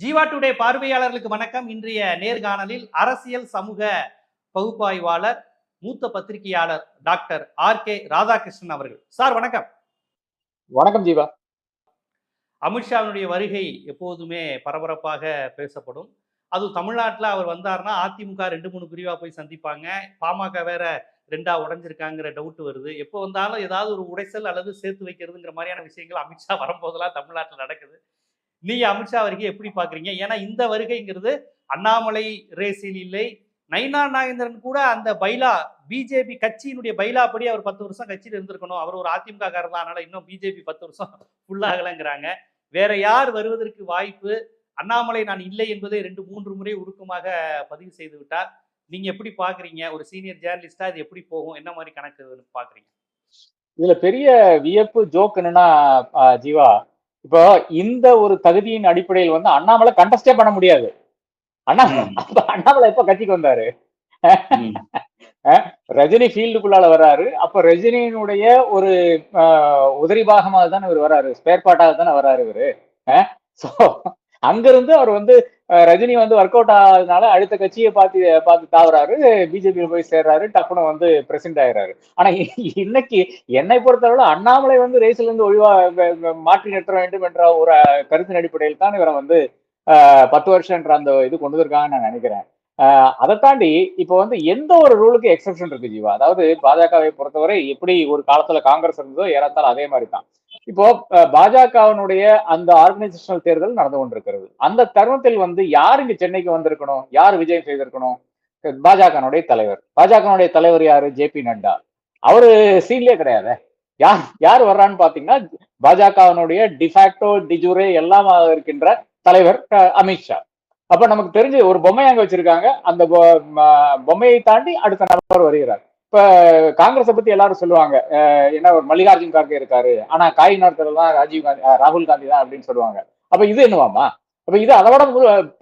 Jeeva today பார்வையாளர்களுக்கு வணக்கம். இன்றைய நேர்காணலில் அரசியல் சமூக பகுப்பாய்வாளர் மூத்த பத்திரிகையாளர் டாக்டர் ஆர் கே ராதாகிருஷ்ணன் அவர்கள். சார் வணக்கம். வணக்கம் ஜீவா. அமித்ஷாவினுடைய வருகை எப்போதுமே பரபரப்பாக பேசப்படும். அதுவும் தமிழ்நாட்டில் அவர் வந்தார்னா அதிமுக ரெண்டு மூணு பிரிவா போய் சந்திப்பாங்க. பாமக வேற ரெண்டா உடைஞ்சிருக்காங்கிற டவுட் வருது. எப்போ வந்தாலும் ஏதாவது ஒரு உடைசல் அல்லது சேர்த்து வைக்கிறதுங்கிற மாதிரியான விஷயங்கள் அமித்ஷா வரும்போதெல்லாம் தமிழ்நாட்டில் நடக்குது. நீங்க அமித்ஷா வருகை எப்படி பாக்குறீங்க ஏன்னா இந்த வருகைங்கிறது அண்ணாமலை ரேசில் இல்லை. நைனா நாகேந்திரன் கூட அந்த பைலா பிஜேபி கட்சியினுடைய பைலா படி அவர் பத்து வருஷம் கட்சியில் இருந்திருக்கணும். அவர் ஒரு அதிமுக காரர் தான் அதனால இன்னும் பிஜேபி பத்து வருஷம் ஃபுல்லாகலைங்கிறாங்க வேற யார் வருவதற்கு வாய்ப்பு? அண்ணாமலை நான் இல்லை என்பதை ரெண்டு மூன்று முறை உருக்கமாக பதிவு செய்து விட்டார். நீங்க எப்படி பாக்குறீங்க ஒரு சீனியர் ஜேர்னலிஸ்டா இது எப்படி போகும்? என்ன மாதிரி கணக்கு பாக்குறீங்க இதுல பெரிய வியப்பு ஜோக் என்னன்னா ஜீவா இப்போ இந்த ஒரு தகுதியின் அடிப்படையில் வந்து அண்ணாமலை கண்டஸ்டே பண்ண முடியாது. அண்ணா அப்ப அண்ணாமலை எப்ப கட்சிக்கு வந்தாரு? ரஜினி ஃபீல்டுக்குள்ளால வர்றாரு அப்ப ரஜினியினுடைய ஒரு உதிரி பாகமாக தானே இவர் வர்றாரு ஸ்பேர் பார்ட்டாக தானே வர்றாரு இவரு. ஸோ அங்கிருந்து அவர் வந்து ரஜினி வந்து ஒர்க் அவுட் ஆகுதுனால அடுத்த கட்சியை பார்த்து பார்த்து தாவறாரு. பிஜேபியில் போய் சேர்றாரு. டப்புனு வந்து பிரசிடண்ட் ஆயிடுறாரு ஆனா இன்னைக்கு என்னை பொறுத்தளவு அண்ணாமலை வந்து ரேஸ்ல இருந்து ஒழிவா மாற்றி நிறுத்த வேண்டும் என்ற ஒரு கருத்தின் அடிப்படையில் தான் இவரை வந்து ஆஹ், பத்து வருஷம்ன்ற அந்த இது கொண்டு வந்திருக்காங்கன்னு நான் நினைக்கிறேன். ஆஹ், அதை தாண்டி இப்போ வந்து எந்த ஒரு ரூலுக்கு எக்ஸெப்ஷன் இருக்கு ஜீவா? அதாவது பாஜகவை பொறுத்தவரை எப்படி ஒரு காலத்துல காங்கிரஸ் இருந்ததோ ஏறத்தாழ அதே மாதிரி தான். இப்போ பாஜகவினுடைய அந்த ஆர்கனைசேஷனல் தேர்தல் நடந்து கொண்டிருக்கிறது. அந்த தருணத்தில் வந்து யார் இங்க சென்னைக்கு வந்திருக்கணும்? யார் விஜயம் செய்திருக்கணும்? பாஜகனுடைய தலைவர். பாஜகனுடைய தலைவர் யாரு? J P Nadda. அவரு சீன்லயே கிடையாது. யார் யார் வர்றான்னு பாத்தீங்கன்னா பாஜகவினுடைய டிஃபாக்டோ டிஜூரே எல்லாம் இருக்கின்ற தலைவர் அஹ், அமித்ஷா அப்ப நமக்கு தெரிஞ்சு ஒரு பொம்மை அங்க வச்சிருக்காங்க. அந்த பொ- பொம்மையை தாண்டி அடுத்த நபர் வருகிறார். இப்ப காங்கிரஸை பத்தி எல்லாரும் சொல்லுவாங்க. என்ன ஒரு மல்லிகார்ஜுன் கார்கே இருக்காரு. ஆனா காய் நாட்கள் தான் ராஜீவ் காந்தி ராகுல் காந்தி தான் அப்படின்னு சொல்லுவாங்க. அப்ப இது என்னவாமா அப்ப இது அதோட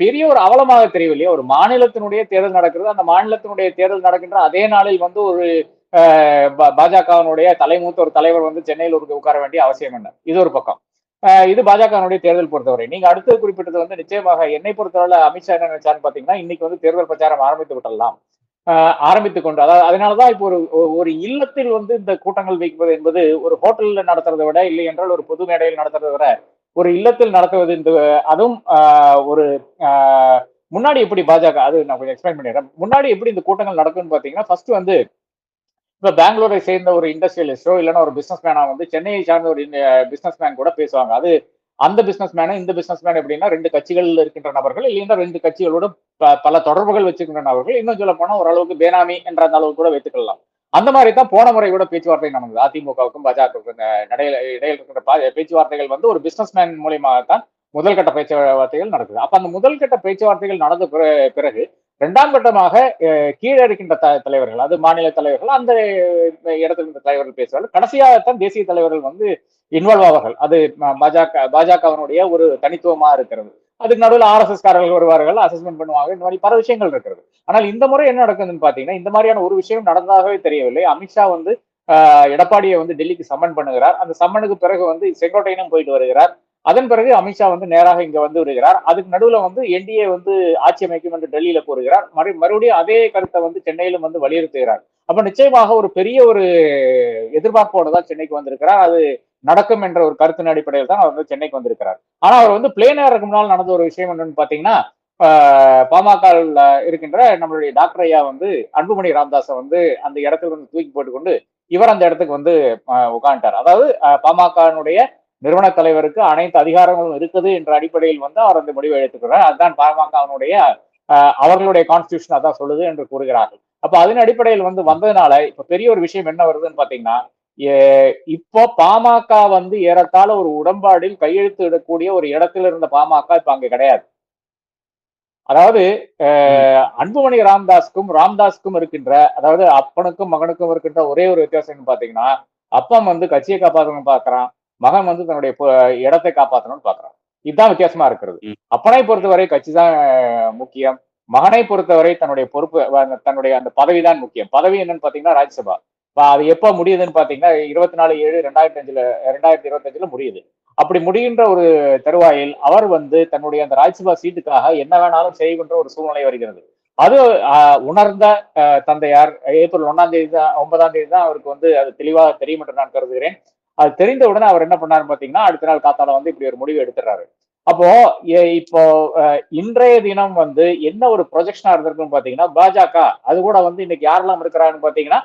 பெரிய ஒரு அவலமாக தெரியவில்லையே. ஒரு மாநிலத்தினுடைய தேர்தல் நடக்கிறது. அந்த மாநிலத்தினுடைய தேர்தல் நடக்கின்ற அதே நாளில் வந்து ஒரு அஹ், பாஜகவினுடைய தலைமூத்த ஒரு தலைவர் வந்து சென்னையில் ஒரு உட்கார வேண்டிய அவசியம் என்ன? இது ஒரு பக்கம். இது பாஜகவினுடைய தேர்தல் பொறுத்தவரை. நீங்க அடுத்தது குறிப்பிட்டது வந்து நிச்சயமாக என்னை பொறுத்தவரை அமித்ஷா என்ன நினைச்சான்னு பாத்தீங்கன்னா இன்னைக்கு வந்து தேர்தல் பிரச்சாரம் ஆரம்பித்து விட்டலாம் ஆஹ் ஆரம்பித்துக் கொண்டு அதாவது அதனாலதான் இப்போ ஒரு ஒரு இல்லத்தில் வந்து இந்த கூட்டங்கள் வைப்பது என்பது ஒரு ஹோட்டலில் நடத்துறதை விட இல்லை என்றால் ஒரு பொது மேடையில் நடத்துறதை விட ஒரு இல்லத்தில் நடத்துவது இந்த அதுவும் ஒரு முன்னாடி எப்படி பாஜக அது நான் கொஞ்சம் எக்ஸ்பிளைன் பண்ணிடுறேன். முன்னாடி எப்படி இந்த கூட்டங்கள் நடக்கும்னு பாத்தீங்கன்னா ஃபர்ஸ்ட் வந்து இப்போ பெங்களூரை சேர்ந்த ஒரு இண்டஸ்ட்ரியலிஸ்டோ இல்லைன்னா ஒரு பிசினஸ் மேனா வந்து சென்னையை சார்ந்த ஒரு பிசினஸ் மேன் கூட பேசுவாங்க. அது அந்த பிசினஸ் மேன இந்த பிசினஸ் மேன் எப்படின்னா ரெண்டு கட்சிகள் இருக்கின்ற நபர்கள் இல்லைன்னா ரெண்டு கட்சிகளோட ப- பல தொடர்புகள் வச்சுக்கின்ற நபர்கள். இன்னும் சொல்ல போனா ஓரளவுக்கு பேனாமி என்ற அந்த அளவுக்கு கூட வைத்துக்கலாம் அந்த மாதிரி தான் போன முறை கூட பேச்சுவார்த்தை நடந்தது. அதிமுகவுக்கும் பாஜகவுக்கும் இந்த இடையில இருக்கிற பேச்சுவார்த்தைகள் வந்து ஒரு பிசினஸ் மேன் மூலியமாக தான் முதல் கட்ட பேச்சுவார்த்தைகள் நடக்குது. அப்ப அந்த முதல் கட்ட பேச்சுவார்த்தைகள் நடந்த பிறகு இரண்டாம் கட்டமாக கீழே இருக்கின்ற த- தலைவர்கள் அது மாநில தலைவர்கள் அந்த இடத்துல இருந்த தலைவர்கள் பேசுவார்கள். கடைசியாகத்தான் தேசிய தலைவர்கள் வந்து இன்வால்வ் ஆவார்கள். அது பாஜக பாஜகவனுடைய ஒரு தனித்துவமா இருக்கிறது. அதுக்கு நடுவில் ஆர்எஸ்எஸ் காரர்கள் வருவார்கள் அசஸ்மெண்ட் பண்ணுவாங்க இந்த மாதிரி பல விஷயங்கள் இருக்கிறது. ஆனால் இந்த முறை என்ன நடக்குதுன்னு பாத்தீங்கன்னா இந்த மாதிரியான ஒரு விஷயம் நடந்ததாகவே தெரியவில்லை. அமித்ஷா வந்து ஆஹ், எடப்பாடியை வந்து டெல்லிக்கு சம்மன் பண்ணுகிறார். அந்த சம்மனுக்கு பிறகு வந்து செங்கோட்டையினும் போயிட்டு வருகிறார். அதன் பிறகு அமித்ஷா வந்து நேராக இங்க வந்து வருகிறார். அதுக்கு நடுவுல வந்து என்டிஏ வந்து ஆட்சி அமைக்கும் என்று டெல்லியில கூறுகிறார். மறு மறுபடியும் அதே கருத்தை வந்து சென்னையிலும் வந்து வலியுறுத்துகிறார். அப்ப நிச்சயமாக ஒரு பெரிய ஒரு எதிர்பார்ப்போட தான் சென்னைக்கு வந்திருக்கிறார். அது நடக்கும் என்ற ஒரு கருத்தின் அடிப்படையில் தான் அவர் வந்து சென்னைக்கு வந்திருக்கிறார். ஆனா அவர் வந்து பிளேனருக்கு முன்னால் நடந்த ஒரு விஷயம் என்னன்னு பாத்தீங்கன்னா பாமக இருக்கின்ற நம்மளுடைய டாக்டர் ஐயா வந்து அன்புமணி ராமதாஸை வந்து அந்த இடத்துல இருந்து தூக்கி போட்டுக்கொண்டு இவர் அந்த இடத்துக்கு வந்து உட்காந்துட்டார் அதாவது பாமகனுடைய நிறுவன தலைவருக்கு அனைத்து அதிகாரங்களும் இருக்குது என்ற அடிப்படையில் வந்து அவர் அந்த முடிவை எடுத்துக்கிறார். அதுதான் பாமகவினுடைய அவர்களுடைய கான்ஸ்டியூஷன் அதான் சொல்லுது என்று கூறுகிறார்கள். அப்ப அதன் அடிப்படையில் வந்து வந்ததுனால இப்ப பெரிய ஒரு விஷயம் என்ன வருதுன்னு பாத்தீங்கன்னா இப்போ பாமக வந்து ஏறத்தாழ ஒரு உடன்பாடில் கையெழுத்து இடக்கூடிய ஒரு இடத்துல இருந்த பாமக இப்ப அங்க கிடையாது. அதாவது அன்புமணி ராமதாஸ்க்கும் ராம்தாஸ்க்கும் இருக்கின்ற அதாவது அப்பனுக்கும் மகனுக்கும் இருக்கின்ற ஒரே ஒரு வித்தியாசம் பாத்தீங்கன்னா அப்பன் வந்து கட்சியை காப்பாற்றணும்னு பாக்குறான். மகன் வந்து தன்னுடைய இடத்தை காப்பாற்றணும்னு பாக்குறான். இதுதான் வித்தியாசமா இருக்கிறது. அப்பனை பொறுத்தவரை கட்சி தான் முக்கியம். மகனை பொறுத்தவரை தன்னுடைய பொறுப்பு தன்னுடைய அந்த பதவி தான் முக்கியம். பதவி என்னன்னு பாத்தீங்கன்னா ராஜ்யசபா. அது எப்ப முடியுதுன்னு பாத்தீங்கன்னா இருபத்தி நாலு ஏழு ரெண்டாயிரத்தி அஞ்சுல ரெண்டாயிரத்தி இருபத்தி அஞ்சுல முடியுது. அப்படி முடிகின்ற ஒரு தருவாயில் அவர் வந்து தன்னுடைய அந்த ராஜ்யசபா சீட்டுக்காக என்ன வேணாலும் செய்கின்ற ஒரு சூழ்நிலை வருகிறது. அது உணர்ந்த தந்தையார் ஏப்ரல் ஒன்னாம் தேதி தான் ஒன்பதாம் தேதி தான் அவருக்கு வந்து அது தெளிவாக தெரியும் என்று நான் கருதுகிறேன். அது தெரிந்த உடனே அவர் என்ன பண்ணாரு பாத்தீங்கன்னா அடுத்த நாள் காத்தால வந்து இப்படி ஒரு முடிவு எடுத்துறாரு அப்போ இப்போ இன்றைய தினம் வந்து என்ன ஒரு ப்ரொஜெக்ஷனா இருந்திருக்குன்னு பாத்தீங்கன்னா பாஜக அது கூட வந்து இன்னைக்கு யாரெல்லாம் இருக்கிறாருன்னு பாத்தீங்கன்னா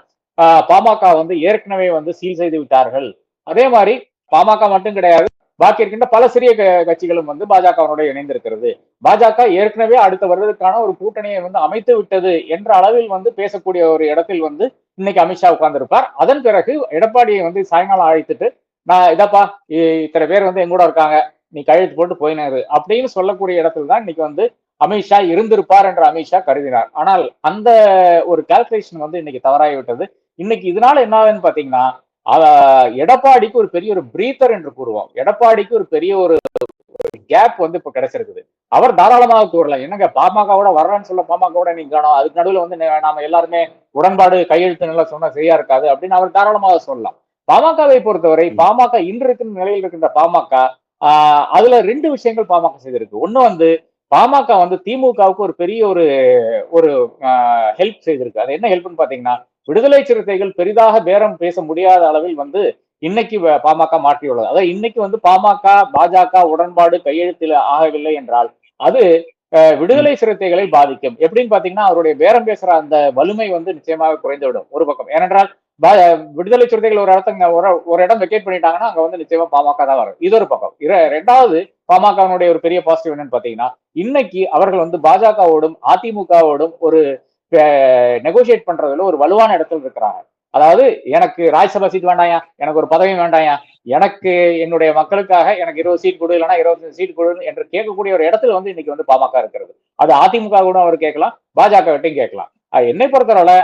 பாமக வந்து ஏற்கனவே வந்து சீல் செய்து விட்டார்கள். அதே மாதிரி பாமக மட்டும் கிடையாது பாக்கி இருக்கின்ற பல சிறிய க- கட்சிகளும் வந்து பாஜகவோட இணைந்திருக்கிறது. பாஜக ஏற்கனவே அடுத்த வருடத்துக்கான ஒரு கூட்டணியை வந்து அமைத்து விட்டது என்ற அளவில் வந்து பேசக்கூடிய ஒரு இடத்தில் வந்து இன்னைக்கு அமித்ஷா உட்கார்ந்திருப்பார். அதன் பிறகு எடப்பாடியை வந்து சாயங்காலம் அழைத்துட்டு நான் இதப்பா இ- இத்தனை பேர் வந்து எங்கூட இருக்காங்க நீ கழுத்து போட்டு போயினாரு. அப்படின்னு சொல்லக்கூடிய இடத்துல தான் இன்னைக்கு வந்து அமித்ஷா இருந்திருப்பார் என்று அமித்ஷா கருதினார். ஆனால் அந்த ஒரு கால்குலேஷன் வந்து இன்னைக்கு தவறாகிவிட்டது. இன்னைக்கு இதனால என்ன ஆகுதுன்னு பாத்தீங்கன்னா எடப்பாடிக்கு ஒரு பெரிய ஒரு பிரீத்தர் என்று கூறுவோம். எடப்பாடிக்கு ஒரு பெரிய ஒரு கேப் வந்து இப்ப கிடைச்சிருக்குது. அவர் தாராளமாக கூறலாம். என்னங்க பாமகவோட வர்றேன்னு சொல்ல பாமகவோட நீங்க காணோம். அதுக்கு நடுவில் வந்து நாம எல்லாருமே உடன்பாடு கையெழுத்து நல்லா சொன்னா சரியா இருக்காது அப்படின்னு அவர் தாராளமாக சொல்லலாம். பாமகவை பொறுத்தவரை பாமக இன்று இருக்கின்ற நிலையில் இருக்கின்ற பாமக ஆஹ் அதுல ரெண்டு விஷயங்கள் பாமக செய்திருக்கு. ஒண்ணு வந்து பாமக வந்து திமுகவுக்கு ஒரு பெரிய ஒரு ஒரு ஹெல்ப் செய்திருக்கு. அது என்ன ஹெல்ப்னு பாத்தீங்கன்னா விடுதலை சிறுத்தைகள் பெரிதாக பேரம் பேச முடியாத அளவில் வந்து இன்னைக்கு பாமக மாற்றியுள்ளது. அதாவது இன்னைக்கு வந்து பாமக பாஜக உடன்பாடு கையெழுத்தில் ஆகவில்லை என்றால் அது விடுதலை சிறுத்தைகளை பாதிக்கும். எப்படின்னு பாத்தீங்கன்னா அவருடைய பேரம் பேசுற அந்த வலிமை வந்து நிச்சயமாக குறைந்துவிடும். ஒரு பக்கம். ஏனென்றால் விடுதலை சிறுத்தைகள் ஒரு இடத்த ஒரு ஒரு இடம் வெக்கேட் பண்ணிட்டாங்கன்னா அங்க வந்து நிச்சயமா பாமக தான் வரும். இது ஒரு பக்கம். ரெண்டாவது பாமகனுடைய ஒரு பெரிய பாசிட்டிவ் என்னன்னு பாத்தீங்கன்னா இன்னைக்கு அவர்கள் வந்து பாஜகவோடும் அதிமுகவோடும் ஒரு நெகோசியேட் பண்றதுல ஒரு வலுவான இடத்துல இருக்கிறாங்க. அதாவது எனக்கு ராஜ்யசபா சீட் வேண்டாயா எனக்கு ஒரு பதவி வேண்டாயா எனக்கு என்னுடைய மக்களுக்காக எனக்கு இருபது சீட் கொடு இல்லைன்னா இருபத்தஞ்சு சீட் கொடு என்று கேட்கக்கூடிய ஒரு இடத்துல வந்து இன்னைக்கு வந்து பாமக இருக்கிறது. அது அதிமுக கூட அவர் கேட்கலாம் பாஜக கிட்டையும் கேட்கலாம். என்னை பொறுத்தவரை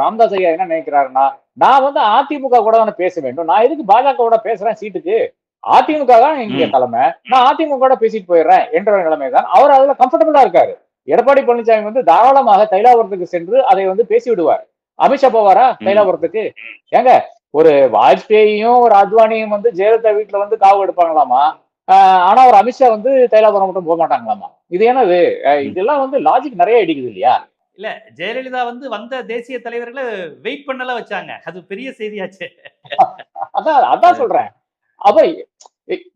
ராமதாஸ் ஐயா என்ன நினைக்கிறாருன்னா நான் வந்து அதிமுக கூட தானே பேச வேண்டும். நான் எதுக்கு பாஜக கூட பேசுறேன் சீட்டுக்கு? அதிமுக தான் இங்க ம். தலைமை. நான் அதிமுக கூட பேசிட்டு போயிடுறேன் என்ற ஒரு நிலைமை தான் அவர் அதுல கம்ஃபர்டபுளா இருக்காரு. எடப்பாடி பழனிசாமி வந்து தாராளமாக தைலாபுரத்துக்கு சென்று அதை வந்து பேசி விடுவார் அமித்ஷா போவாரா தைலாபுரத்துக்கு? ஏங்க ஒரு வாஜ்பேயியும் ஒரு அத்வானியும் வந்து ஜெயலலிதா வீட்டுல வந்து காவு எடுப்பாங்களாமா? ஆனா ஒரு அமித்ஷா வந்து தைலாபுரம் மட்டும் போக மாட்டாங்களாமா? இது என்னது இதெல்லாம் வந்து லாஜிக் நிறைய அடிக்குது இல்லையா? இல்ல ஜெயலலிதா வந்து வந்த தேசிய தலைவர்களை வெயிட் பண்ணல வச்சாங்க. அது பெரிய செய்தியாச்சு. அதான் அதான் சொல்றேன். அப்ப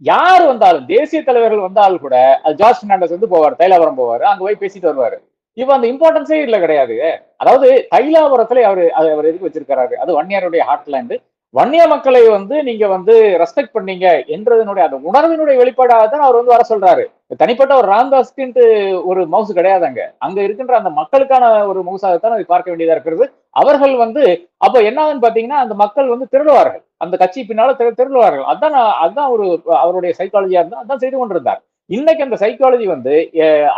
யார் வந்தாலும் தேசிய தலைவர்கள் வந்தாலும் கூட அது ஜார்ஜ் பெர்னாண்டஸ் வந்து போவார் தைலாபுரம் போவாரு அங்க போய் பேசிட்டு வருவாரு. இப்ப அந்த இம்பார்ட்டன்ஸே இல்ல கிடையாது. அதாவது தைலாபுரத்துல அவரு அவர் எதுக்கு வச்சிருக்காரு அது வன்னியருடைய ஹார்ட்லேண்டு வன்னிய மக்களை வந்து நீங்க வந்து ரெஸ்பெக்ட் பண்ணீங்க என்றதனுடைய அந்த உணர்வினுடைய வெளிப்பாடாக தான் அவர் வந்து வர சொல்றாரு. தனிப்பட்ட ஒரு ராம்தாஸ்க்குன்ட்டு ஒரு மவுஸ் கிடையாது அங்க இருக்கின்ற அந்த மக்களுக்கான ஒரு மவுஸாகத்தான் அதை பார்க்க வேண்டியதா இருக்கிறது. அவர்கள் வந்து அப்ப என்ன ஆகுதுன்னு பாத்தீங்கன்னா அந்த மக்கள் வந்து திருடுவார்கள். அந்த கட்சி பின்னால திரு- திருடுவார்கள். அதான் நான்- அதான் ஒரு அவருடைய சைக்காலஜியா இருந்தா அதான் செய்து கொண்டிருந்தார். இன்னைக்கு அந்த சைக்காலஜி வந்து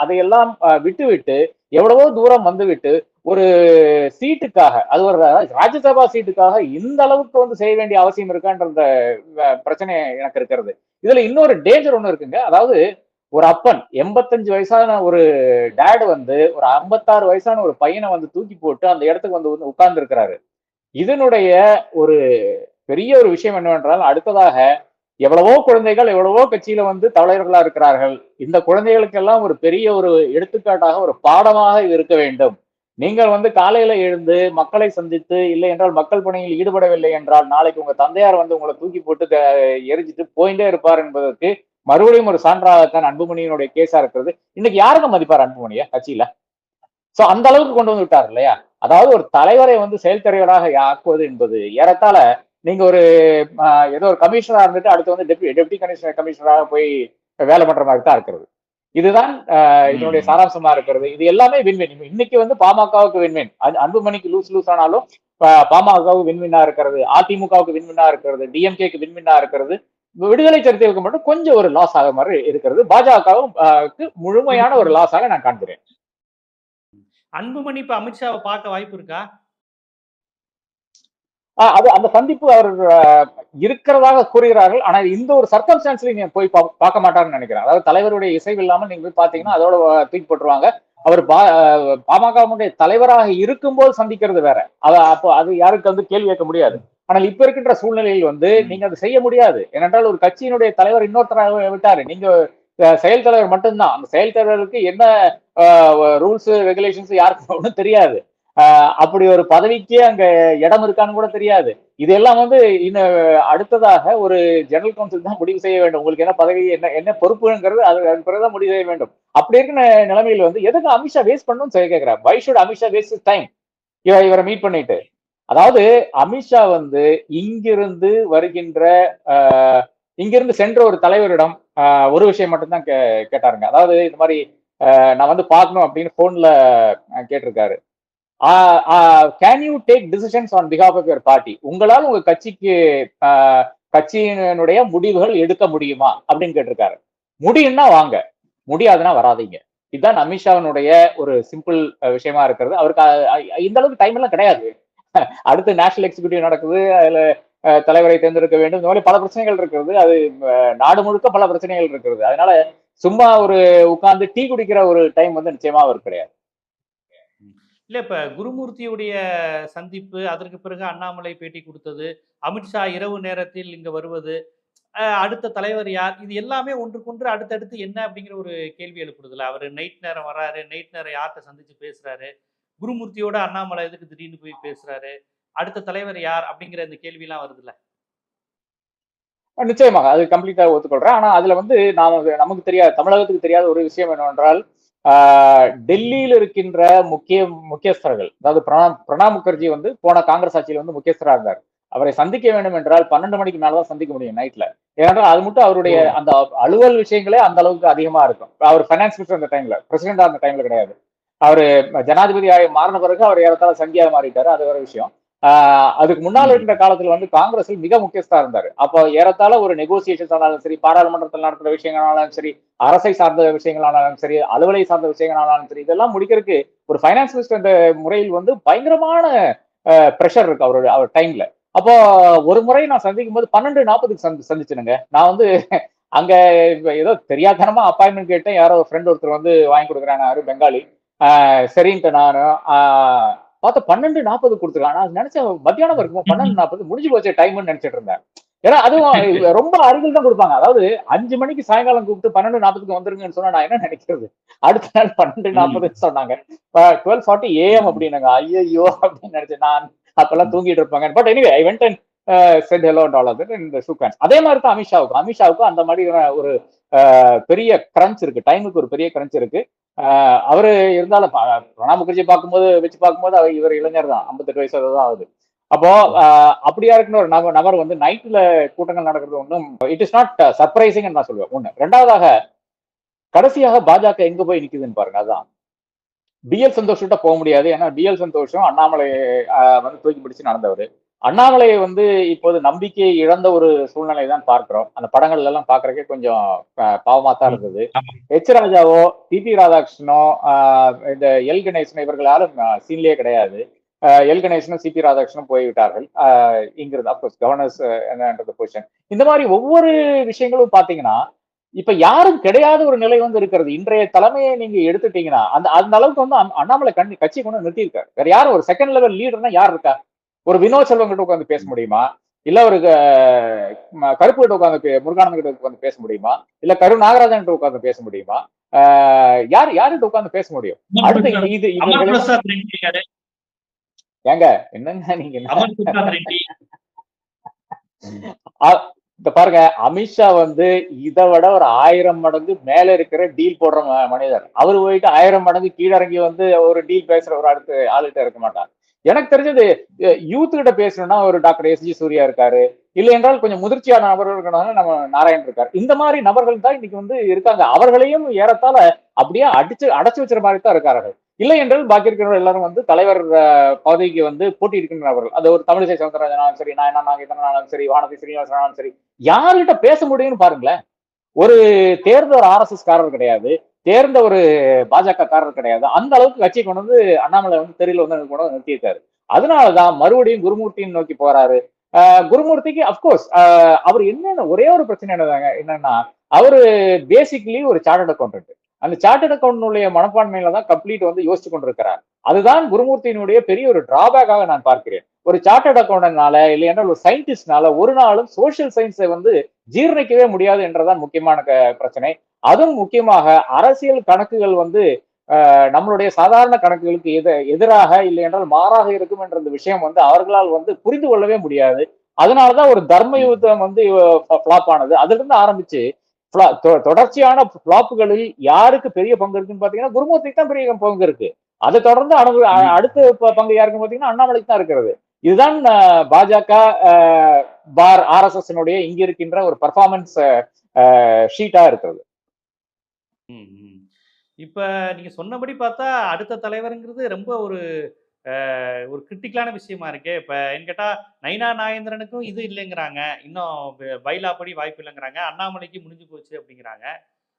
அதையெல்லாம் விட்டுவிட்டு எவ்வளவோ தூரம் வந்துவிட்டு ஒரு சீட்டுக்காக அது ஒரு ராஜ்யசபா சீட்டுக்காக இந்த அளவுக்கு வந்து செய்ய வேண்டிய அவசியம் இருக்கான்ற பிரச்சனை எனக்கு இருக்கிறது. இதுல இன்னொரு டேஞ்சர் ஒண்ணு இருக்குங்க. அதாவது ஒரு அப்பன் எண்பத்தஞ்சு வயசான ஒரு டேடு வந்து ஒரு ஐம்பத்தாறு வயசான ஒரு பையனை வந்து தூக்கி போட்டு அந்த இடத்துக்கு வந்து வந்து உட்கார்ந்து இருக்கிறாரு இதனுடைய ஒரு பெரிய ஒரு விஷயம் என்னவென்றால் அடுத்ததாக எவ்வளவோ குழந்தைகள் எவ்வளவோ கட்சியில வந்து தலைவர்களா இருக்கிறார்கள். இந்த குழந்தைகளுக்கெல்லாம் ஒரு பெரிய ஒரு எடுத்துக்காட்டாக ஒரு பாடமாக இருக்க வேண்டும். நீங்கள் வந்து காலையில எழுந்து மக்களை சந்தித்து இல்லை என்றால் மக்கள் பணியில் ஈடுபடவில்லை என்றால் நாளைக்கு உங்க தந்தையார் வந்து உங்களை தூக்கி போட்டு எரிஞ்சிட்டு போயிட்டே இருப்பார் என்பதற்கு மறுபடியும் ஒரு சான்றாகத்தான் அன்புமணியினுடைய கேஸா இருக்கிறது. இன்னைக்கு யாருங்க மதிப்பார் அன்புமணியா கட்சியில? சோ அந்த அளவுக்கு கொண்டு வந்து விட்டார் இல்லையா? அதாவது ஒரு தலைவரை வந்து செயல் தலைவராக ஆக்குவது என்பது ஏறத்தாழ நீங்க ஒரு ஏதோ ஒரு கமிஷனரா இருந்துட்டு அடுத்து வந்து டெப்டி டெப்டி கமிஷனர் கமிஷனராக போய் வேலை பண்ற மாதிரி தான் இருக்கிறது. இதுதான் இதனுடைய. சாராம்சமா இருக்கிறது. இது எல்லாமே வின்வின் இன்னைக்கு வந்து பாமகவுக்கு வின்வின் அன்புமணிக்கு லூஸ் லூஸ் ஆனாலும் பாமகவுக்கு வின்வின்னா இருக்கிறது. அதிமுகவுக்கு வின்வின்னா இருக்கிறது. டிஎம்கேக்கு வின்வின்னா இருக்கிறது. விடுதலை சிறுத்தைகளுக்கு மட்டும் கொஞ்சம் ஒரு லாஸ் ஆக மாதிரி இருக்கிறது. பாஜகவும் முழுமையான ஒரு லாஸாக நான் காண்கிறேன். அன்புமணி இப்ப அமித்ஷாவை பார்க்க வாய்ப்பு இருக்கா? அது அந்த சந்திப்பு அவர் இருக்கிறதாக கூறுகிறார்கள். ஆனால் இந்த ஒரு சர்க்கம்ஸ்டான்ஸ்ல நீங்க போய் பார்க்க மாட்டாருன்னு நினைக்கிறேன். அதாவது தலைவருடைய இசைவு இல்லாமல் நீங்க போய் பாத்தீங்கன்னா அதோட தூக்கி போட்டுருவாங்க. அவர் பாமகவுடைய தலைவராக இருக்கும்போது சந்திக்கிறது வேற. அத அப்போ அது யாருக்கு வந்து கேள்வி கேட்க முடியாது. ஆனால் இப்ப இருக்கின்ற சூழ்நிலையில் வந்து. நீங்க அதை செய்ய முடியாது. ஏனென்றால் ஒரு கட்சியினுடைய தலைவர் இன்னொருத்தராக விட்டாரு. நீங்க செயல் தலைவர் மட்டும்தான். அந்த செயல் தலைவருக்கு என்ன ரூல்ஸ் ரெகுலேஷன்ஸ் யாருக்கும் ஒன்றும் தெரியாது. அப்படி ஒரு பதவிக்கே அங்க இடம் இருக்கான்னு கூட தெரியாது. இதெல்லாம் வந்து இன்னும் அடுத்ததாக ஒரு ஜெனரல் கவுன்சில் தான் முடிவு செய்ய வேண்டும். உங்களுக்கு என்ன பதவி என்ன என்ன பொறுப்புங்கிறது அது அதுக்கு பிறகுதான் முடிவு செய்ய வேண்டும். அப்படி இருக்கிற நிலைமையில் வந்து எதுக்கு அமித்ஷா வேஸ்ட் பண்ணணும்னு சொல்லி கேட்கிறேன் why should Amit Shah waste time இவ இவரை மீட் பண்ணிட்டு. அதாவது அமித்ஷா வந்து இங்கிருந்து வருகின்ற ஆஹ், இங்கிருந்து சென்ற ஒரு தலைவரிடம் ஆஹ், ஒரு விஷயம் மட்டும்தான் கே கேட்டாருங்க. அதாவது இந்த மாதிரி ஆஹ், நான் வந்து பார்க்கணும் அப்படின்னு போன்ல கேட்டிருக்காரு. Can you take decisions on behalf of your party உங்களால் உங்க கட்சிக்கு uh, கட்சியினுடைய முடிவுகள் எடுக்க முடியுமா? அப்படின்னு கேட்டிருக்காரு. முடியும்னா வாங்க. முடியாதுன்னா வராதீங்க. இதுதான் அமித்ஷாவினுடைய ஒரு சிம்பிள் uh, விஷயமா இருக்கிறது. அவருக்கு uh, இந்த அளவுக்கு டைம் எல்லாம் கிடையாது. அடுத்து நேஷனல் எக்ஸிகியூட்டிவ் நடக்குது. அதுல தலைவரை தேர்ந்தெடுக்க வேண்டும். இந்த மாதிரி பல பிரச்சனைகள் இருக்கிறது. அது நாடு முழுக்க பல பிரச்சனைகள் இருக்கிறது. அதனால சும்மா ஒரு உட்கார்ந்து டீ குடிக்கிற ஒரு டைம் வந்து நிச்சயமா அவர் கிடையாது. இல்ல இப்போ குருமூர்த்தியுடைய சந்திப்பு அதற்கு பிறகு அண்ணாமலை பேட்டி கொடுத்தது அமித்ஷா இரவு நேரத்தில் இங்க வருவது அடுத்த தலைவர் யார் இது எல்லாமே ஒன்றுக்கொன்று அடுத்தடுத்து என்ன அப்படிங்கிற ஒரு கேள்வி எழுப்புறதுல. அவர் நைட் நேரம் வராரு நைட் நேரம் யார்கிட்ட சந்திச்சு பேசுறாரு குருமூர்த்தியோட அண்ணாமலை எதுக்கு திடீர்னு போய் பேசுறாரு அடுத்த தலைவர் யார் அப்படிங்கிற இந்த கேள்வியெல்லாம் வருதுல்ல நிச்சயமாக. அது கம்ப்ளீட்டா ஒத்துக்கொள்றேன். ஆனா அதுல வந்து நாம நமக்கு தெரியாது தமிழகத்துக்கு தெரியாத ஒரு விஷயம் என்னவென்றால் டெல்லியில் இருக்கின்ற முக்கிய முக்கியஸ்தர்கள் அதாவது பிரணாப் பிரணாப் முகர்ஜி வந்து போன காங்கிரஸ் ஆட்சியில் வந்து முக்கியஸ்தரா இருந்தார் அவரை சந்திக்க வேண்டும் என்றால் பன்னெண்டு மணிக்கு மேலதான் சந்திக்க முடியும் நைட்ல ஏனென்றால் அது மட்டும் அவருடைய அந்த அலுவல் விஷயங்களே அந்த அளவுக்கு அதிகமா இருக்கும். அவர் ஃபைனான்ஸ் மினிஸ்டர் அந்த டைம்ல பிரசிடென்ட் அந்த டைம்ல கிடையாது. அவரு ஜனாதிபதி ஆகி மாறின பிறகு அவர் ஏறத்தாழ சங்கியா மாறிட்டாரு. அது வேற விஷயம். அதுக்கு முன்னால் இருந்த காலத்துல வந்து காங்கிரஸில் மிக முக்கியஸ்தா இருந்தாரு. அப்போ ஏறத்தாழ ஒரு நெகோசியேஷன்ஸ் ஆனாலும் சரி பாராளுமன்றத்தில் நடக்கிற விஷயங்களானாலும் சரி அரசை சார்ந்த விஷயங்களானாலும் சரி அலுவலை சார்ந்த விஷயங்களானாலும் சரி இதெல்லாம் முடிக்கிறதுக்கு ஒரு ஃபைனான்ஸ் மினிஸ்டர் இந்த முறையில் வந்து பயங்கரமான ப்ரெஷர் இருக்கு அவரோட அவர் டைம்ல அப்போ ஒரு முறை நான் சந்திக்கும் போது பன்னெண்டு நாற்பதுக்கு சந்தி சந்திச்சுனுங்க நான் வந்து அங்க ஏதோ தெரியாதனமா அப்பாயின்மெண்ட் கேட்டேன். யாரோ ஃப்ரெண்ட் ஒருத்தர் வந்து வாங்கி கொடுக்குறாரு பெங்காலி. ஆஹ் சரின்ட்டு நானும் ஆஹ் பார்த்தா பன்னெண்டு நாற்பது கொடுத்துருக்காங்க நான் நினைச்சேன் மத்தியானம் இருக்கும் பன்னெண்டு நாற்பது முடிஞ்சு போச்சு டைம்னு நினைச்சிட்டு இருந்தேன். ஏன்னா அதுவும் ரொம்ப அருகில் தான் கொடுப்பாங்க. அதாவது அஞ்சு மணிக்கு சாயங்காலம் கூப்பிட்டு பன்னெண்டு நாற்பதுக்கு வந்துருங்கன்னு சொன்னா நான் என்ன நினைக்கிறது? அடுத்த நாள் பன்னெண்டு நாற்பதுன்னு சொன்னாங்க. டுவெல் ஃபார்ட்டி ஏஎம் அப்படின்னாங்க. ஐயோ அப்படின்னு நினைச்சேன் நான். அப்பெல்லாம் தூங்கிட்டு இருப்பாங்க but anyway I went and said hello and all of இந்த ஷூ அதே மாதிரி தான் அமித்ஷாவுக்கு அமித்ஷாவுக்கு அந்த மாதிரி ஒரு பெரிய கிரன்ச் இருக்கு. டைமுக்கு ஒரு பெரிய கிரன்ச் இருக்கு. அவரு இருந்தாலும் ப- பிரணாப் முகர்ஜி பார்க்கும்போது வச்சு பார்க்கும்போது அவர் இவர் இளைஞர் தான். ஐம்பத்தெட்டு வயசு தான் ஆகுது. அப்போ ஆஹ் அப்படியா இருக்குன்னு ஒரு நபர் நபர் வந்து நைட்ல கூட்டங்கள் நடக்கிறது ஒன்றும் இட் இஸ் நாட் சர்ப்ரைசிங் நான் சொல்லுவேன். ஒண்ணு. ரெண்டாவதாக கடைசியாக பாஜக எங்க போய் நிக்குதுன்னு பாருங்க அதான். பிஎல் சந்தோஷ் கிட்ட போக முடியாது. ஏன்னா பிஎல் சந்தோஷம் அண்ணாமலை வந்து தூக்கி பிடிச்சு நடந்தவர். அண்ணாமலை வந்து இப்போது நம்பிக்கை இழந்த ஒரு சூழ்நிலை தான் பார்க்கிறோம். அந்த படங்கள்ல எல்லாம் பாக்குறதுக்கே கொஞ்சம் பாவமா தான் இருந்தது. எச் ராஜாவோ டிபி ராதாகிருஷ்ணனோ ஆஹ் இந்த எல் கணேசன் இவர்கள் யாரும் சீன்லயே கிடையாது. எல் கணேசனும் சிபி ராதாகிருஷ்ணனும் போய்விட்டார்கள். ஆஹ் இங்கிருந்து அப்கோர்ஸ் கவர்னர்ஸ் என்னன்றது பொசிஷன் இந்த மாதிரி ஒவ்வொரு விஷயங்களும் பாத்தீங்கன்னா இப்ப யாரும் கிடையாத ஒரு நிலை வந்து இருக்கிறது. இன்றைய தலைமையை நீங்க எடுத்துட்டீங்கன்னா அந்த அந்த அளவுக்கு வந்து அண்ணா- அண்ணாமலை கண்ணி கட்சி கொண்டு நிறுத்தியிருக்காரு. வேற யாரும் ஒரு செகண்ட் லெவல் லீடர்னா யார் இருக்கா? ஒரு வினோத் செல்வம் கிட்ட உட்காந்து பேச முடியுமா? இல்ல ஒரு கருப்பு கிட்ட உட்காந்து முருகானந்த கிட்ட உட்காந்து பேச முடியுமா? இல்ல கரு நாகராஜன் கிட்ட உட்காந்து பேச முடியுமா? யார் யார்கிட்ட உட்காந்து பேச முடியும்? அடுத்து இது- ஏங்க என்னங்க நீங்க? பாருங்க அமித்ஷா வந்து இதை விட ஒரு ஆயிரம் மடங்கு மேல இருக்கிற டீல் போடுற மனிதர். அவர் போயிட்டு ஆயிரம் மடங்கு கீழறங்கி வந்து ஒரு டீல் பேசுற ஒரு அடுத்து ஆளுகிட்ட இருக்க மாட்டார். எனக்கு தெரிஞ்சது யூத் கிட்ட பேசணும்னா ஒரு டாக்டர் எஸ் ஜி சூர்யா இருக்காரு. இல்லை என்றால் கொஞ்சம் முதிர்ச்சியான நபர்கள் நம்ம நாராயண் இருக்காரு. இந்த மாதிரி நபர்கள் தான் இன்னைக்கு வந்து இருக்காங்க. அவர்களையும் ஏறத்தால அப்படியே அடிச்சு அடைச்சு வச்சுற மாதிரி தான் இருக்கார்கள். இல்லை என்றால் பாக்கி இருக்கிறவர்கள் எல்லாரும் வந்து தலைவர் பதவிக்கு வந்து போட்டி இருக்கின்றவர்கள் அது ஒரு தமிழிசை சவுந்தரராஜனாலும் சரி நான் என்ன நாகேந்திரனாலும் சரி வானதி ஸ்ரீனிவாசனாலும் சரி. யார்கிட்ட பேச முடியும்னு பாருங்களேன். ஒரு தேர்ந்த ஒரு ஆர்எஸ்எஸ் காரர் கிடையாது. தேர்ந்த ஒரு பாஜக காரர் கிடையாது. அந்த அளவுக்கு கட்சி கொண்டு வந்து அண்ணாமலை வந்து தெரியல வந்து கொண்டு வந்து நிறுத்தியிருக்காரு. அதனாலதான் மறுபடியும் குருமூர்த்தின்னு நோக்கி போறாரு. ஆஹ் குருமூர்த்திக்கு அப்கோர்ஸ் அவர் என்னென்ன ஒரே ஒரு பிரச்சனை என்னதாங்க? என்னன்னா அவரு பேசிக்கலி ஒரு சார்டர்ட் அக்கௌண்ட் அந்த சார்ட்டர்ட் அக்கௌண்ட்னுடைய மனப்பான்மையில தான் கம்ப்ளீட் வந்து யோசிச்சு கொண்டிருக்கிறார். அதுதான் குருமூர்த்தியினுடைய பெரிய ஒரு டிராபேக்காக நான் பார்க்கிறேன். ஒரு சார்ட்டர்ட் அக்கௌண்டன்ட்னால இல்லை என்றால் ஒரு சயின்டிஸ்ட்னால ஒரு நாளும் சோசியல் சயின்ஸை வந்து ஜீரணிக்கவே முடியாது என்றதான் முக்கியமான க- பிரச்சனை. அதுவும் முக்கியமாக அரசியல் கணக்குகள் வந்து நம்மளுடைய சாதாரண கணக்குகளுக்கு எத எதிராக இல்லை என்றால் மாறாக இருக்கும் என்ற இந்த விஷயம் வந்து அவர்களால் வந்து புரிந்து கொள்ளவே முடியாது. அதனாலதான் ஒரு தர்ம யுத்தம் வந்து ஃபிளாப் ஆனது. அதுல இருந்து ஆரம்பிச்சு தொடர்ச்சியான ஃபிளாப்புகளில் யாருக்கு பெரிய பங்கு இருக்குன்னு பாத்தீங்கன்னா குருமூர்த்திக்கு தான் பெரிய பங்கு இருக்கு. அதை தொடர்ந்து அனு அ- அடுத்த பங்கு யாருக்குன்னு பாத்தீங்கன்னா அண்ணாமலைக்கு தான் இருக்கிறது. இதுதான் பாஜக பார் ஆர்எஸ்எஸ் இங்க இருக்கின்ற ஒரு பர்ஃபார்மன்ஸ் ஷீட்டா இருக்கிறது. இப்ப நீங்க சொன்னபடி பார்த்தா அடுத்த தலைவருங்கிறது ரொம்ப ஒரு ஒரு கிரிட்டிக்கலான விஷயமா இருக்கு. இப்ப என்ன கேட்டால் நைனா நாகேந்திரனுக்கும் இது இல்லைங்கிறாங்க. இன்னும் பைலாப்படி வாய்ப்பு இல்லைங்கிறாங்க. அண்ணாமலைக்கு முடிஞ்சு போச்சு அப்படிங்கிறாங்க.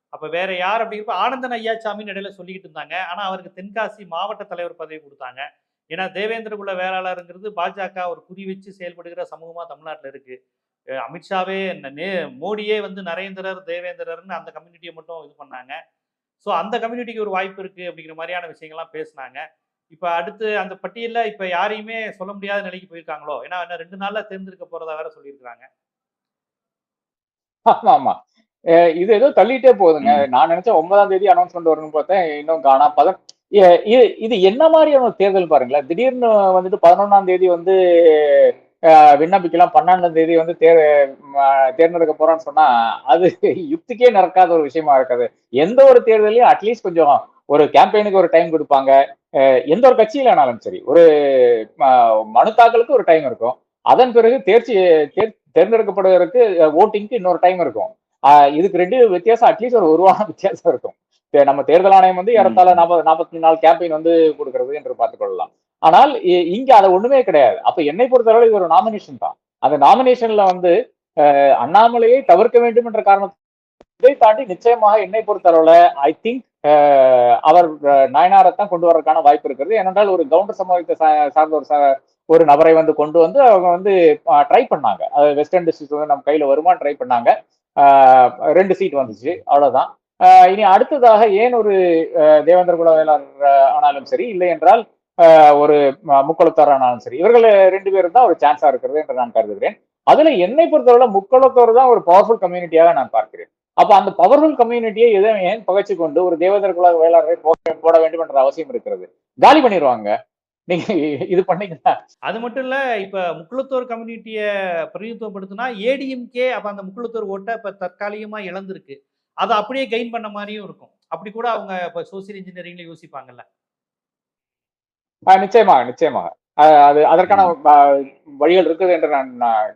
அப்ப வேற யார் அப்படிங்கிறப்ப ஆனந்தன் ஐயாச்சாமின்னு இடையில சொல்லிக்கிட்டு இருந்தாங்க. ஆனா அவருக்கு தென்காசி மாவட்ட தலைவர் பதவி கொடுத்தாங்க. ஏன்னா தேவேந்திரகுல வேளாளருங்கிறது பாஜக ஒரு குறி வச்சு செயல்படுகிற சமூகமா தமிழ்நாட்டில் இருக்கு. அமித்ஷாவே ந- நே- மோடியே வந்து நரேந்திரர் தேவேந்திரர்னு அந்த கம்யூனிட்டியை மட்டும் இது பண்ணாங்க. ஸோ அந்த கம்யூனிட்டிக்கு ஒரு வாய்ப்பு இருக்கு அப்படிங்கிற மாதிரியான விஷயங்கள்லாம் பேசுனாங்க. இப்போ அடுத்து அந்த பட்டியல்ல இப்போ யாரையுமே சொல்ல முடியாத நிலைக்கு போயிருக்காங்களோ? ஏன்னா ரெண்டு நாள்ல தேர்ந்தெடுக்க போறதா வேற சொல்லியிருக்காங்க ஆமா ஆமா இது ஏதோ தள்ளிட்டே போகுதுங்க. நான் நினைச்சேன் ஒன்பதாம் தேதி அனௌன்ஸ்மெண்ட் வரும்னு பார்த்தேன். இன்னும் காணா பதம் இது இது என்ன மாதிரியான ஒரு தேர்தல் பாருங்களேன். திடீர்னு வந்துட்டு பதினொன்னாம் தேதி வந்து விண்ணப்பிக்கலாம். பன்னெண்டாம் தேதி வந்து தேர் தேர்ந்தெடுக்க போறோம்னு சொன்னா அது யுக்திக்கே நடக்காத ஒரு விஷயமா இருக்காது. எந்த ஒரு தேர்தலையும் அட்லீஸ்ட் கொஞ்சம் ஒரு கேம்பெயினுக்கு ஒரு டைம் கொடுப்பாங்க. எந்த ஒரு கட்சியிலானாலும் சரி ஒரு மனு தாக்கலுக்கு ஒரு டைம் இருக்கும். அதன் பிறகு தேர்ச்சி தேர் தேர்ந்தெடுக்கப்படுவதற்கு ஓட்டிங்க்கு இன்னொரு டைம் இருக்கும். இதுக்கு ரெண்டு வித்தியாசம் அட்லீஸ்ட் ஒரு ஒரு வாரம் வித்தியாசம் இருக்கும். நம்ம தேர்தல் ஆணையம் வந்து ஏறத்தாழ நாற்பது நாற்பத்தி நாலு கேம்பெயின் வந்து கொடுக்கறது என்று பார்த்துக் கொள்ளலாம். ஆனால் இங்க அதை ஒண்ணுமே கிடையாது. அப்ப என்னை பொறுத்தவரை இது ஒரு நாமினேஷன் தான். அந்த நாமினேஷன்ல வந்து அண்ணாமலையை தவிர்க்க வேண்டும் என்ற காரணத்தை இதை தாண்டி நிச்சயமாக என்னை பொறுத்தளவுல ஐ திங்க் அவர் அஹ், நாயனாரைத்தான் கொண்டு வரதுக்கான வாய்ப்பு இருக்கிறது. ஏனென்றால் ஒரு கவுண்டர் சமூகத்தை சா- சார்ந்த ஒரு ச- ஒரு நபரை வந்து கொண்டு வந்து அவங்க வந்து ட்ரை பண்ணாங்க. அது வெஸ்டர்ன் டிஸ்ட்ரிக்ட் வந்து நம்ம கையில வருமான்னு ட்ரை பண்ணாங்க. ரெண்டு சீட் வந்துச்சு. அவ்வளவுதான். இனி அடுத்ததாக ஏன் ஒரு தேவேந்திர குலவேலர் வேளாளர் ஆனாலும் சரி இல்லை என்றால் ஒரு முக்குளத்தார் ஆனாலும் சரி இவர்கள் ரெண்டு பேரும் தான் ஒரு சான்ஸா இருக்கிறது என்று நான் கருதுகிறேன். அதுல என்னை பொறுத்தவரை முக்குளத்தோர் தான் ஒரு பவர்ஃபுல் கம்யூனிட்டியாக நான் பார்க்கிறேன். அப்ப அந்த பவர்ஃபுல் கம்யூனிட்டியை எதை ஏன் பகைச்சு கொண்டு ஒரு தேவேந்திர குல வேளாளரை போட வேண்டும் என்ற அவசியம் இருக்கிறது? காலி பண்ணிடுவாங்க நீங்க இது பண்ணீங்கன்னா. அது மட்டும் இல்ல இப்ப முக்குளத்தோர் கம்யூனிட்டியை பிரதிநிதித்துவப்படுத்தினா ஏடிஎம்கே அப்ப அந்த முக்குளத்தோர் ஓட்டை இப்ப தற்காலிகமா இழந்திருக்கு. அதை அப்படியே கெயின் பண்ண மாதிரியும் இருக்கும். அப்படி கூட அவங்க இப்ப சோசியல் இன்ஜினியரிங்ல யோசிப்பாங்கல்ல. நிச்சயமாக நிச்சயமாக. அது அதற்கான வழிகள் இருக்குது என்று நான்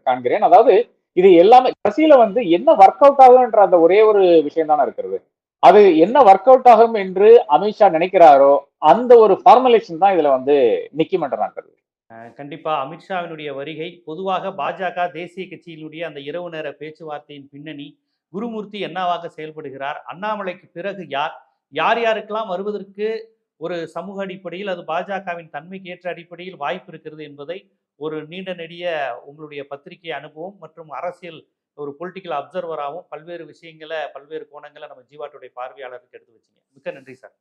காண்கிறேன். அதாவது இது எல்லாமே கடைசியில வந்து என்ன ஒர்க் அவுட் ஆகுன்ற அந்த ஒரே ஒரு விஷயம் தானே இருக்கிறது. அது என்ன ஒர்க் அவுட் ஆகும் என்று அமித்ஷா நினைக்கிறாரோ அந்த ஒரு ஃபார்முலேஷன் தான் இதுல வந்து நிக்கும் என்று கண்டிப்பா அமித்ஷாவினுடைய வருகை பொதுவாக பாஜக தேசிய கட்சியினுடைய அந்த இரவு நேர பேச்சுவார்த்தையின் பின்னணி குருமூர்த்தி என்னவாக செயல்படுகிறார். அண்ணாமலைக்கு பிறகு யார் யார் யாருக்கெல்லாம் வருவதற்கு ஒரு சமூக அடிப்படையில் அது பாஜகவின் தன்மைக்கு ஏற்ற அடிப்படையில் வாய்ப்பு இருக்கிறது என்பதை ஒரு நீண்ட நெடிய உங்களுடைய பத்திரிகை அனுபவம் மற்றும் அரசியல் ஒரு பொலிட்டிக்கல் அப்சர்வராகவும் பல்வேறு விஷயங்களை பல்வேறு கோணங்களை நம்ம ஜீவாட்டுடைய பார்வையாளருக்கு எடுத்து வச்சிங்க. மிக்க நன்றி சார்.